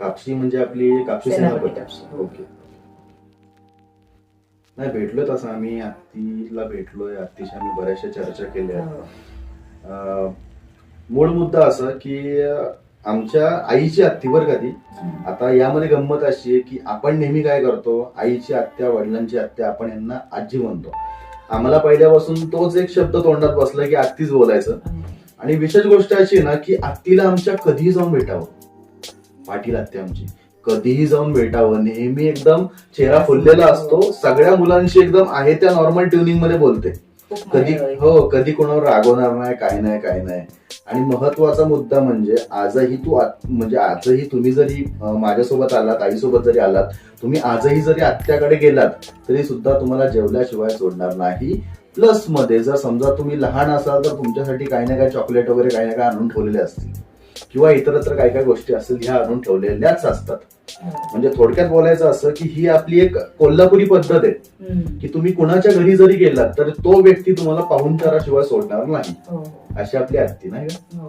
कापशी म्हणजे आपली कापशी सेनापती. ओके. नाही भेटलोय तसं आम्ही. हत्तीला भेटलोय. हत्तीशी आम्ही बऱ्याचशा चर्चा केल्या. हो. मूळ मुद्दा असा की आमच्या आईची हत्ती बरं का ती? आता यामध्ये गंमत अशी आहे की आपण नेहमी काय करतो? आईची आत्या वडिलांची आत्या आपण यांना आजी म्हणतो. आम्हाला पहिल्यापासून तोच एक शब्द तोंडात बसला की आत्तीच बोलायचं. आणि विशेष गोष्ट अशी ना की आत्तीला आमच्या कधीही जाऊन भेटावं. पाटील आत्या आमची. कधीही जाऊन भेटावं. नेहमी एकदम चेहरा फुललेला असतो. सगळ्या मुलांशी एकदम आहे त्या नॉर्मल ट्युनिंगमध्ये बोलते. कधी. हो कधी कोणावर रागवणार नाही काय नाही काय नाही. आणि महत्त्वाचा मुद्दा म्हणजे आजही तू म्हणजे आजही तुम्ही जरी माझ्यासोबत आलात आईसोबत जरी आलात तुम्ही आजही जरी आत्याकडे गेलात तरी सुद्धा तुम्हाला जेवल्याशिवाय सोडणार नाही. प्लसमध्ये जर समजा तुम्ही लहान असाल तर तुमच्यासाठी काही ना काही चॉकलेट वगैरे काही ना काही आणून ठेवलेले असतील. किंवा इतरत्र काही काही गोष्टी असतील ह्या आणून ठेवलेल्याच असतात. म्हणजे थोडक्यात बोलायचं असं की ही आपली एक कोल्हापुरी पद्धत आहे. की तुम्ही कुणाच्या घरी जरी गेलात तर तो व्यक्ती तुम्हाला पाहुणचाराशिवाय सोडणार नाही हो. अशी आपली आरती नाही का हो.